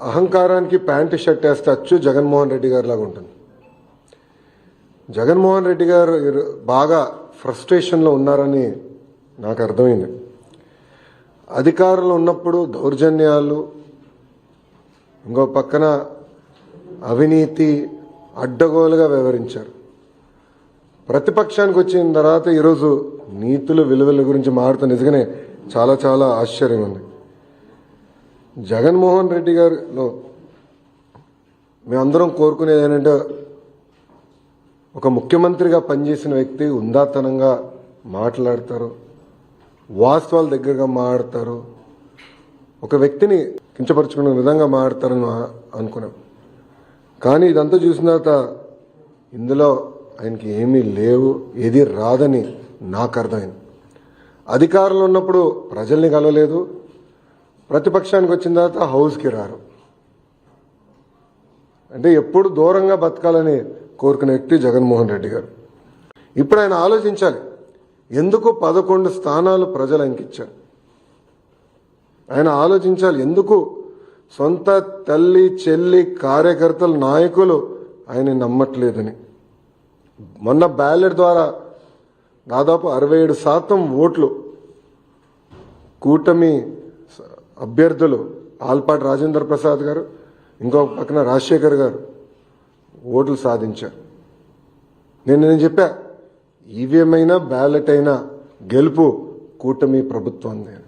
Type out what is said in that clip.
అహంకారానికి pant shirt వేస్తే అచ్చు జగన్మోహన్ రెడ్డి గారి లాగా ఉంటుంది. జగన్మోహన్ రెడ్డి గారు బాగా ఫ్రస్ట్రేషన్లో ఉన్నారని నాకు అర్థమైంది. అధికారంలో ఉన్నప్పుడు దౌర్జన్యాలు ఇంకో పక్కన అవినీతి అడ్డగోలుగా వ్యవహరించారు. ప్రతిపక్షానికి వచ్చిన తర్వాత ఈరోజు నీతులు విలువల గురించి మారుతూ నిజంగానే చాలా చాలా ఆశ్చర్యం ఉంది. జగన్మోహన్ రెడ్డి గారిలో మేమందరం కోరుకునేది ఏంటంటే ఒక ముఖ్యమంత్రిగా పనిచేసిన వ్యక్తి ఉందాతనంగా మాట్లాడతారు వాస్తవాల దగ్గరగా మాట్లాడతారు ఒక వ్యక్తిని కించపరుచుకునే విధంగా మాట్లాడతారని అనుకున్నాం. కానీ ఇదంతా చూసిన తర్వాత ఇందులో ఆయనకి ఏమీ లేవు ఏది రాదని నాకు అర్థమైంది. అధికారంలో ఉన్నప్పుడు ప్రజల్ని కలవలేదు ప్రతిపక్షానికి వచ్చిన తర్వాత హౌస్కి రారు. అంటే ఎప్పుడు దూరంగా బతకాలని కోరుకునే వ్యక్తి జగన్మోహన్ రెడ్డి గారు. ఇప్పుడు ఆయన ఆలోచించాలి. ఎందుకు పదకొండు స్థానాలు ప్రజలు అంకించారు? ఇచ్చారు ఆయన ఆలోచించాలి. ఎందుకు సొంత తల్లి చెల్లి కార్యకర్తలు నాయకులు ఆయన నమ్మట్లేదని? మొన్న బ్యాలెట్ ద్వారా దాదాపు అరవై ఏడు శాతం ఓట్లు కూటమి అభ్యర్థులు ఆల్పాటి రాజేంద్ర ప్రసాద్ గారు ఇంకొక పక్కన రాజశేఖర్ గారు ఓట్లు సాధించారు. నేను నేను చెప్పా ఈవీఎం అయినా బ్యాలెట్ అయినా గెలుపు కూటమి ప్రభుత్వం నేను